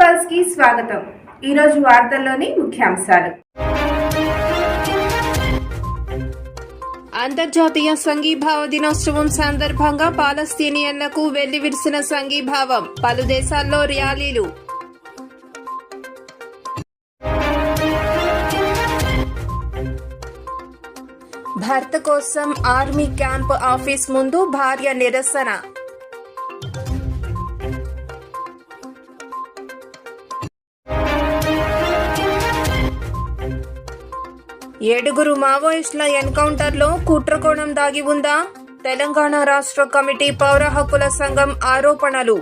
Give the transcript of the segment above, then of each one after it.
పల్స్కి స్వాగతం. ఈ రోజు వార్తల్లోని ముఖ్యాంశాలు. అంతర్జాతీయ సంఘీభావ దినోత్సవం సందర్భంగా పాలస్తీనియన్లకు వెల్లివిరిసిన సంఘీభావం. పలు దేశాల్లో ర్యాలీలు. భర్త కోసం ఆర్మీ క్యాంప్ ఆఫీస్ ముందు భార్య నిరసన. ఏడుగురు మావోయిస్టుల ఎన్కౌంటర్లో కుట్రకోణం దాగి ఉందా? తెలంగాణ రాష్ట్ర కమిటీ పౌర హక్కుల సంఘం ఆరోపణలు.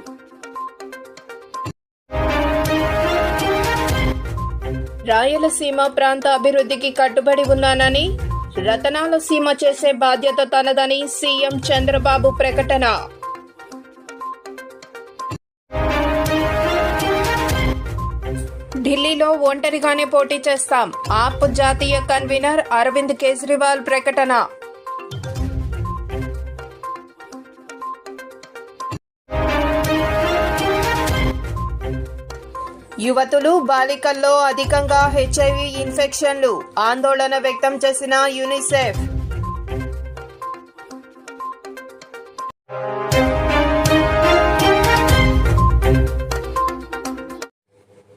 రాయలసీమ ప్రాంత అభివృద్ధికి కట్టుబడి ఉన్నానని రతనాల సీమ చేసే బాధ్యత తనదని సీఎం చంద్రబాబు ప్రకటన. ఢిల్లీలో ఒంటరిగానే పోటీ చేస్తాం. ఆప్ జాతీయ కన్వీనర్ అరవింద్ కేజ్రీవాల్ ప్రకటన. యువతులు బాలికల్లో అధికంగా హెచ్ఐవి ఇన్ఫెక్షన్లు. ఆందోళన వ్యక్తం చేసిన యునిసెఫ్.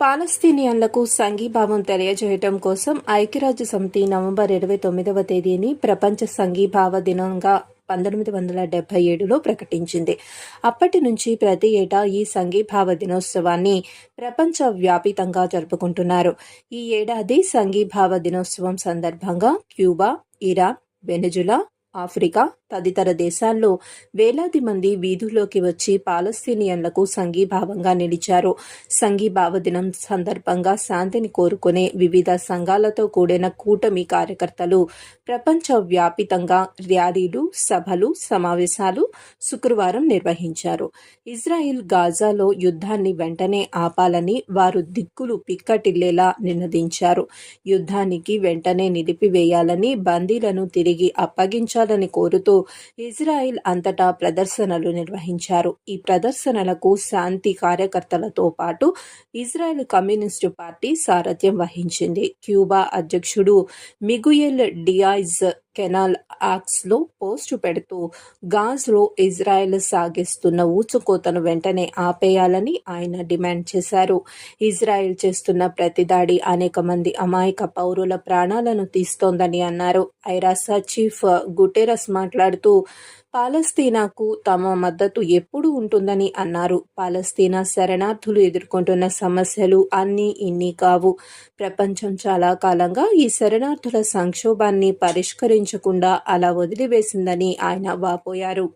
పాలస్తీనియన్లకు సంఘీభావం తెలియజేయటం కోసం ఐక్యరాజ్య సమితి నవంబర్ ఇరవై తొమ్మిదవ తేదీని ప్రపంచ సంఘీభావ దినంగా పంతొమ్మిది వందల డెబ్బై ఏడులో ప్రకటించింది. అప్పటి నుంచి ప్రతి ఏటా ఈ సంఘీభావ దినోత్సవాన్ని ప్రపంచ వ్యాపితంగా జరుపుకుంటున్నారు. ఈ ఏడాది సంఘీభావ దినోత్సవం సందర్భంగా క్యూబా ఇరాన్ వెనుజులా ఆఫ్రికా తదితర దేశాల్లో వేలాది మంది వీధుల్లోకి వచ్చి పాలస్తీనియన్లకు సంఘీభావంగా నిలిచారు. సంఘీభావ దినం సందర్భంగా శాంతిని కోరుకునే వివిధ సంఘాలతో కూడిన కూటమి కార్యకర్తలు ప్రపంచ వ్యాపితంగా ర్యాలీలు సభలు సమావేశాలు శుక్రవారం నిర్వహించారు. ఇజ్రాయిల్ గాజాలో యుద్ధాన్ని వెంటనే ఆపాలని వారు దిక్కులు పిక్కటిల్లేలా నినదించారు. యుద్ధానికి వెంటనే నిలిపివేయాలని బందీలను తిరిగి అప్పగించాలని కోరుతూ ఇజ్రాయిల్ అంతటా ప్రదర్శనలు నిర్వహించారు. ఈ ప్రదర్శనలకు శాంతి కార్యకర్తలతో పాటు ఇజ్రాయెల్ కమ్యూనిస్టు పార్టీ సారథ్యం వహించింది. క్యూబా అధ్యక్షుడు మిగుయెల్ డియాజ్ కెనాల్ ఆక్స్లో పోస్టు పెడుతూ గాజ్లో ఇజ్రాయెల్ సాగిస్తున్న ఊచుకోతను వెంటనే ఆపేయాలని ఆయన డిమాండ్ చేశారు. ఇజ్రాయెల్ చేస్తున్న ప్రతిదాడి అనేక మంది అమాయక పౌరుల ప్రాణాలను తీస్తోందని అన్నారు. ఐరాసా చీఫ్ గుటెరస్ మాట్లాడుతూ పాలస్తీనాకు తమ మద్దతు ఎప్పుడు ఉంటుందని అన్నారు. పాలస్తీనా శరణార్థులు ఎదుర్కొంటున్న సమస్యలు అన్నీ ఇన్ని కావు. ప్రపంచం చాలా కాలంగా ఈ శరణార్థుల సంక్షోభాన్ని పరిష్కరించకుండా అలా వదిలివేసిందని ఆయన వాపోయారు.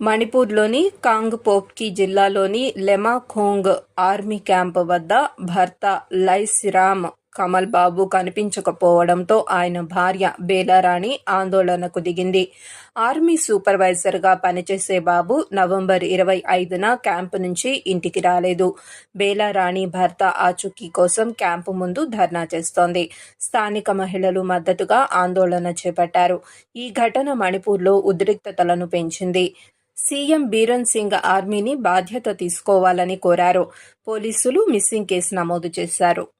మణిపూర్లోని కాంగ్ పోప్కి జిల్లాలోని లెమాఖోంగ్ ఆర్మీ క్యాంప్ వద్ద భర్త లైసిరామ్ కమల్ బాబు కనిపించకపోవడంతో ఆయన భార్య బేలారాణి ఆందోళనకు దిగింది. ఆర్మీ సూపర్వైజర్గా పనిచేసే బాబు నవంబర్ ఇరవై ఐదున క్యాంపు నుంచి ఇంటికి రాలేదు. బేలారాణి భర్త ఆచూకీ కోసం క్యాంపు ముందు ధర్నా చేస్తోంది. స్థానిక మహిళలు మద్దతుగా ఆందోళన చేపట్టారు. ఈ ఘటన మణిపూర్లో ఉద్రిక్తతలను పెంచింది. సీఎం బీరన్ సింగ్ ఆర్మీని బాధ్యత తీసుకోవాలని కోరారు. పోలీసులు మిస్సింగ్ కేసు నమోదు చేశారు.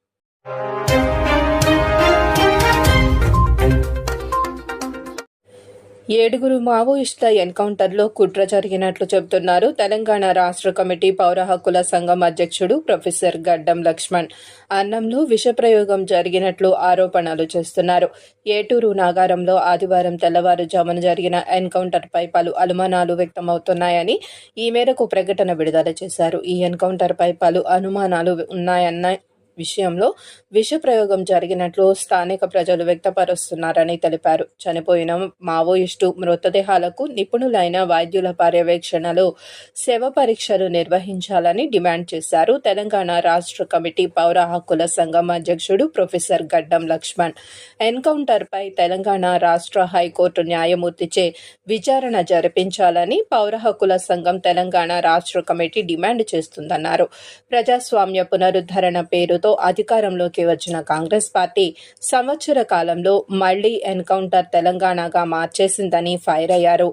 ఏడుగురు మావోయిస్టుల ఎన్కౌంటర్లో కుట్ర జరిగినట్లు చెబుతున్నారు తెలంగాణ రాష్ట్ర కమిటీ పౌర హక్కుల సంఘం అధ్యక్షుడు ప్రొఫెసర్ గడ్డం లక్ష్మణ్. అన్నంలో విషప్రయోగం జరిగినట్లు ఆరోపణలు చేస్తున్నారు. ఏటూరు నాగారంలో ఆదివారం తెల్లవారుజామున జరిగిన ఎన్కౌంటర్పై పలు అనుమానాలు వ్యక్తమవుతున్నాయని ఈ మేరకు ప్రకటన విడుదల చేశారు. ఈ ఎన్కౌంటర్పై పలు అనుమానాలు ఉన్నాయన్న విషయంలో విషప్రయోగం జరిగినట్లు స్థానిక ప్రజలు వ్యక్తపరుస్తున్నారని తెలిపారు. చనిపోయిన మావోయిస్టు మృతదేహాలకు నిపుణులైన వైద్యుల పర్యవేక్షణలో శవ పరీక్షలు నిర్వహించాలని డిమాండ్ చేశారు. తెలంగాణ రాష్ట్ర కమిటీ పౌర హక్కుల సంఘం అధ్యక్షుడు ప్రొఫెసర్ గడ్డం లక్ష్మణ్ ఎన్కౌంటర్పై తెలంగాణ రాష్ట్ర హైకోర్టు న్యాయమూర్తిచే విచారణ జరిపించాలని పౌర హక్కుల సంఘం తెలంగాణ రాష్ట్ర కమిటీ డిమాండ్ చేస్తుందన్నారు. ప్రజాస్వామ్య పునరుద్ధరణ పేరు ఓట్లతో అధికారంలోకి వచ్చిన కాంగ్రెస్ పార్టీ సంవత్సర కాలంలో మళ్ళీ ఎన్కౌంటర్ తెలంగాణగా మార్చేసిందని ఫైర్ అయ్యారు.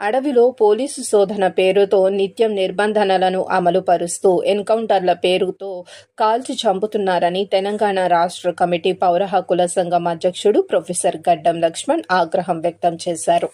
అడవిలో పోలీసు శోధన పేరుతో నిత్యం నిర్బంధనలను అమలు పరుస్తూ ఎన్కౌంటర్ల పేరుతో కాల్చి చంపుతున్నారని తెలంగాణ రాష్ట్ర కమిటీ పౌర హక్కుల సంఘం అధ్యక్షుడు ప్రొఫెసర్ గడ్డం లక్ష్మణ్ ఆగ్రహం వ్యక్తం చేశారు.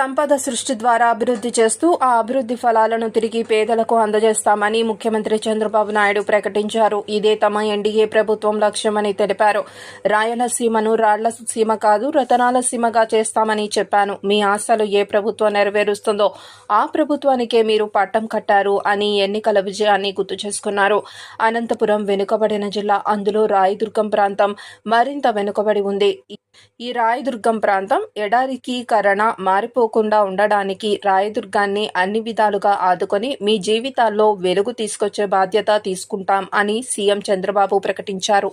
సంపద సృష్టి ద్వారా అభివృద్ధి చేస్తూ ఆ అభివృద్ధి ఫలాలను తిరిగి పేదలకు అందజేస్తామని ముఖ్యమంత్రి చంద్రబాబు నాయుడు ప్రకటించారు. ఇదే తమ ఎన్డీఏ ప్రభుత్వం లక్ష్యమని తెలిపారు. రాయలసీమను రాళ్ళ సీమ కాదు రతనాల సీమగా చేస్తామని చెప్పాను. మీ ఆశలు ఏ ప్రభుత్వం నెరవేరుస్తుందో ఆ ప్రభుత్వానికే మీరు పట్టం కట్టారు అని ఎన్నికల విజయాన్ని గుర్తు చేసుకున్నారు. అనంతపురం వెనుకబడిన జిల్లా అందులో రాయదుర్గం ప్రాంతం మరింత వెనుకబడి ఉంది. ఈ రాయదుర్గం ప్రాంతం ఎడారికీకరణ మారిపోకుండా ఉండడానికి రాయదుర్గాన్ని అన్ని విధాలుగా ఆదుకొని మీ జీవితాల్లో వెలుగు తీసుకొచ్చే బాధ్యత తీసుకుంటాం అని సీఎం చంద్రబాబు ప్రకటించారు.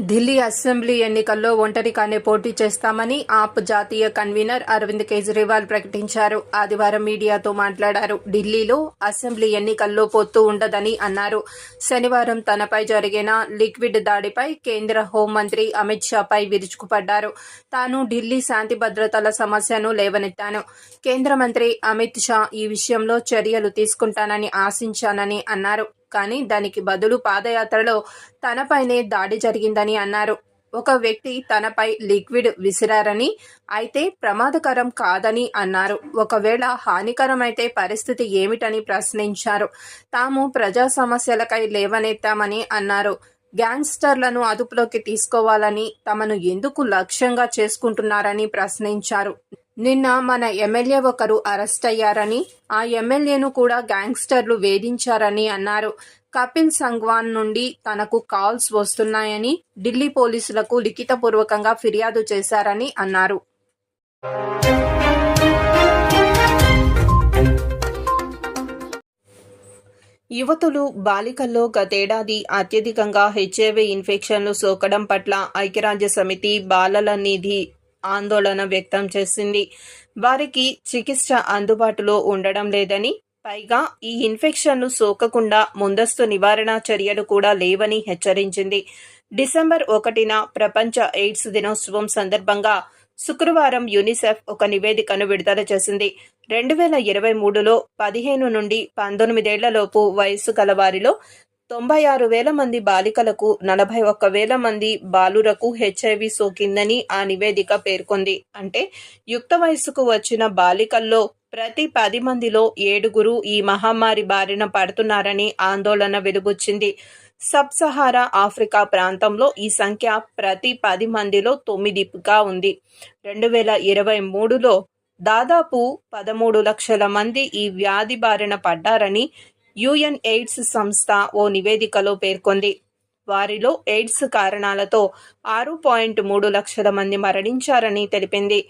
ఢిల్లీ అసెంబ్లీ ఎన్నికల్లో ఒంటరిగానే పోటీ చేస్తామని ఆప్ జాతీయ కన్వీనర్ అరవింద్ కేజ్రీవాల్ ప్రకటించారు. ఆదివారం మీడియాతో మాట్లాడారు. ఢిల్లీలో అసెంబ్లీ ఎన్నికల్లో పొత్తు ఉండదని అన్నారు. శనివారం తనపై జరిగిన లిక్విడ్ దాడిపై కేంద్ర హోంమంత్రి అమిత్ షాపై విరుచుకుపడ్డారు. తాను ఢిల్లీ శాంతి భద్రతల సమస్యను లేవనెత్తాను. కేంద్ర మంత్రి అమిత్ షా ఈ విషయంలో చర్యలు తీసుకుంటానని ఆశించానని అన్నారు. కానీ దానికి బదులు పాదయాత్రలో తనపైనే దాడి జరిగిందని అన్నారు. ఒక వ్యక్తి తనపై లిక్విడ్ విసిరారని అయితే ప్రమాదకరం కాదని అన్నారు. ఒకవేళ హానికరమైతే పరిస్థితి ఏమిటని ప్రశ్నించారు. తాము ప్రజా సమస్యలకై లేవనెత్తామని అన్నారు. గ్యాంగ్స్టర్లను అదుపులోకి తీసుకోవాలని తమను ఎందుకు లక్ష్యంగా చేసుకుంటున్నారని ప్రశ్నించారు. నిన్న మన ఎమ్మెల్యే ఒకరు అరెస్ట్ అయ్యారని ఆ ఎమ్మెల్యేను కూడా గ్యాంగ్స్టర్లు వేధించారని అన్నారు. కపిల్ సంగ్వాన్ నుండి తనకు కాల్స్ వస్తున్నాయని ఢిల్లీ పోలీసులకు లిఖితపూర్వకంగా ఫిర్యాదు చేశారని అన్నారు. యువతులు బాలికల్లో గతేడాది అత్యధికంగా హెచ్ఐవి ఇన్ఫెక్షన్లు సోకడం పట్ల ఐక్యరాజ్య సమితి బాలల నిధి ఆందోళన వ్యక్తం చేసింది. వారికి చికిత్స అందుబాటులో ఉండడం లేదని పైగా ఈ ఇన్ఫెక్షన్లు సోకకుండా ముందస్తు నివారణ చర్యలు కూడా లేవని హెచ్చరించింది. డిసెంబర్ ఒకటిన ప్రపంచ ఎయిడ్స్ దినోత్సవం సందర్భంగా శుక్రవారం యూనిసెఫ్ ఒక నివేదికను విడుదల చేసింది. రెండు వేల ఇరవై మూడులో పదిహేను నుండి పంతొమ్మిదేళ్ళలోపు వయస్సు కలవారిలో తొంభై ఆరు వేల మంది బాలికలకు నలభై ఒక్క వేల మంది బాలురకు హెచ్ఐవి సోకిందని ఆ నివేదిక పేర్కొంది. అంటే యుక్త వయస్సుకు వచ్చిన బాలికల్లో ప్రతి పది మందిలో ఏడుగురు ఈ మహమ్మారి బారిన పడుతున్నారని ఆందోళన వెలుబుచ్చింది సబ్ సహారా ఆఫ్రికా ప్రాంతంలో ఈ సంఖ్య ప్రతి పది మందిలో తొమ్మిదిగా ఉంది. రెండు వేల ఇరవై మూడులో దాదాపు పదమూడు లక్షల మంది ఈ వ్యాధి బారిన పడ్డారని యుఎన్ ఎయిడ్స్ సంస్థ ఓ నివేదికలో పేర్కొంది. వారిలో ఎయిడ్స్ కారణాలతో ఆరు పాయింట్ మూడు లక్షల మంది మరణించారని తెలిపింది.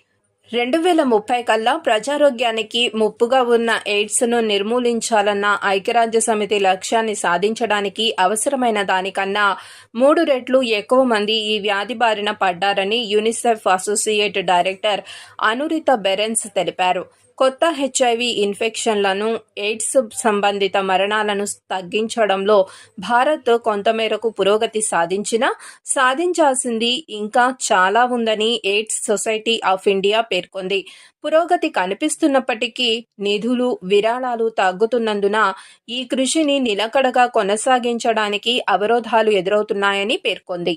రెండు వేల ముప్పై కల్లా ప్రజారోగ్యానికి ముప్పుగా ఉన్న ఎయిడ్స్ను నిర్మూలించాలన్న ఐక్యరాజ్య సమితి లక్ష్యాన్ని సాధించడానికి అవసరమైన దానికన్నా మూడు రెట్లు ఎక్కువ మంది ఈ వ్యాధి బారిన పడ్డారని యునిసెఫ్ అసోసియేట్ డైరెక్టర్ అనురిత బెరెన్స్ తెలిపారు. కొత్త హెచ్ఐవి ఇన్ఫెక్షన్లను ఎయిడ్స్ సంబంధిత మరణాలను తగ్గించడంలో భారత్ కొంతమేరకు పురోగతి సాధించినా సాధించాల్సింది ఇంకా చాలా ఉందని ఎయిడ్స్ సొసైటీ ఆఫ్ ఇండియా పేర్కొంది. పురోగతి కనిపిస్తున్నప్పటికీ నిధులు విరాళాలు తగ్గుతున్నందున ఈ కృషిని నిలకడగా కొనసాగించడానికి అవరోధాలు ఎదురవుతున్నాయని పేర్కొంది.